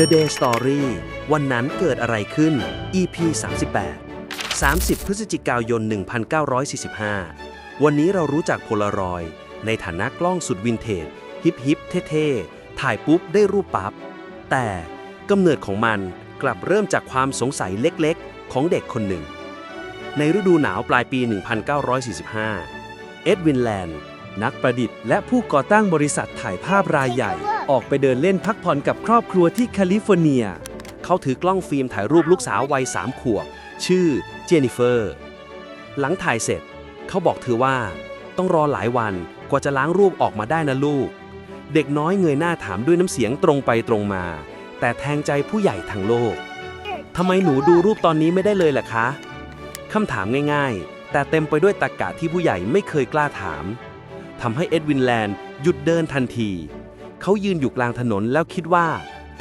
The Day Story วันนั้นเกิดอะไรขึ้น EP 38 30 พฤศจิกายน 1945 วันนี้เรารู้จักโพลารอยด์ในฐานะกล้องสุดวินเทจ ฮิปฮิปเท่ๆ ถ่ายปุ๊บได้รูปปับ๊บ แต่กำเนิดของมันกลับเริ่มจากความสงสัยเล็กๆ ของเด็กคนหนึ่ง ในฤดูหนาวปลายปี 1945 เอ็ดวินแลนด์ นักประดิษฐ์และผู้ก่อตั้งบริษัทถ่ายภาพรายใหญ่ ออกไปเดินเล่นพักผ่อนกับครอบครัวที่แคลิฟอร์เนีย เขาถือกล้องฟิล์มถ่ายรูปลูกสาววัยสามขวบ ชื่อเจนนิเฟอร์ หลังถ่ายเสร็จ เขาบอกเธอว่า ต้องรอหลายวันกว่าจะล้างรูปออกมาได้นะลูก เด็กน้อยเงยหน้าถามด้วยน้ำเสียงตรงไปตรงมา แต่แทงใจผู้ใหญ่ทั้งโลกทำไมหนูดูรูปตอนนี้ไม่ได้เลยล่ะคะคำถามง่ายๆ แต่เต็มไปด้วยตรรกะที่ผู้ใหญ่ไม่เคยกล้าถามทำให้เอ็ดวินแลนด์หยุดเดินทันที เขายืนอยู่กลางถนนแล้วคิดว่า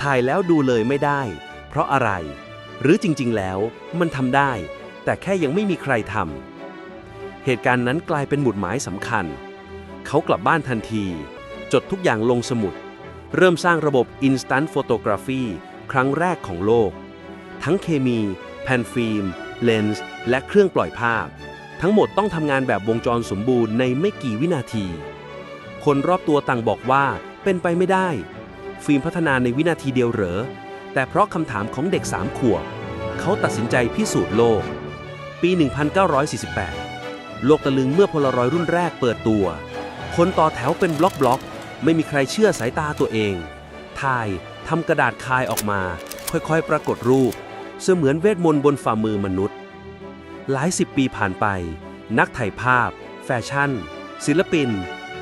ถ่ายแล้วดูเลยไม่ได้ เพราะอะไร หรือจริงๆ แล้วมันทำได้ แต่แค่ยังไม่มีใครทำเหตุการณ์นั้นกลายเป็นหมุดหมายสำคัญ เขากลับบ้านทันที จดทุกอย่างลงสมุด เริ่มสร้างระบบ Instant Photography ครั้งแรกของโลก ทั้งเคมี แผ่นฟิล์ม เลนส์ และเครื่องปล่อยภาพ ทั้งหมดต้องทำงานแบบวงจรสมบูรณ์ในไม่กี่วินาที คนรอบตัวต่างบอกว่า เป็นไปไม่ได้ ฟิล์มพัฒนาในวินาทีเดียวเหรอ แต่เพราะคำถามของเด็กสามขวบ เขาตัดสินใจพิสูจน์โลก ปี 1948 โลกตะลึงเมื่อพลรอยรุ่นแรกเปิดตัว คนต่อแถวเป็นบล็อกบล็อก ไม่มีใครเชื่อสายตาตัวเอง ถ่ายทำกระดาษคายออกมา ค่อยๆ ปรากฏรูป เสมือนเวทมนต์บนฝ่ามือมนุษย์ หลายสิบปีผ่านไป นักถ่ายภาพ แฟชั่น ศิลปิน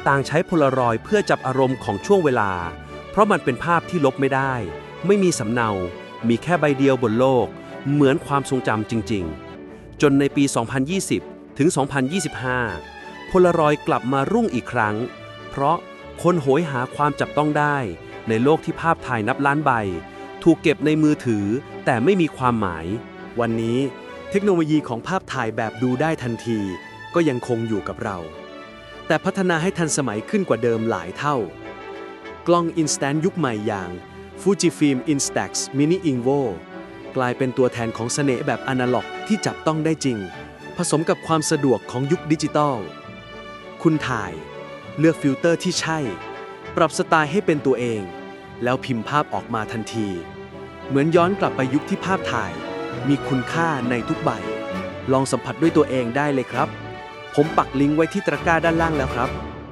ต่างใช้โพลารอยด์เพื่อจับอารมณ์ของช่วงเวลา เพราะมันเป็นภาพที่ลบไม่ได้ ไม่มีสำเนา มีแค่ใบเดียวบนโลก เหมือนความทรงจำจริง ๆ จนในปี 2020 ถึง 2025โพลารอยด์กลับมารุ่งอีกครั้ง เพราะคนโหยหาความจับต้องได้ ในโลกที่ภาพถ่ายนับล้านใบ ถูกเก็บในมือถือ แต่ไม่มีความหมาย วันนี้เทคโนโลยีของภาพถ่ายแบบดูได้ทันที ก็ยังคงอยู่กับเรา แต่พัฒนาให้ทันสมัยขึ้นกว่าเดิมหลายเท่า กล้อง Instant ยุคใหม่อย่าง Fujifilm Instax Mini Invo กลายเป็นตัวแทนของเสน่ห์แบบอนาล็อกที่จับต้องได้จริง ผสมกับความสะดวกของยุคดิจิตอล คุณถ่าย เลือกฟิลเตอร์ที่ใช่ ปรับสไตล์ให้เป็นตัวเอง แล้วพิมพ์ภาพออกมาทันที เหมือนย้อนกลับไปยุคที่ภาพถ่าย มีคุณค่าในทุกใบ ลองสัมผัสด้วยตัวเองได้เลยครับ ผมปักลิงก์ไว้ที่ตะกร้าด้านล่างแล้วครับ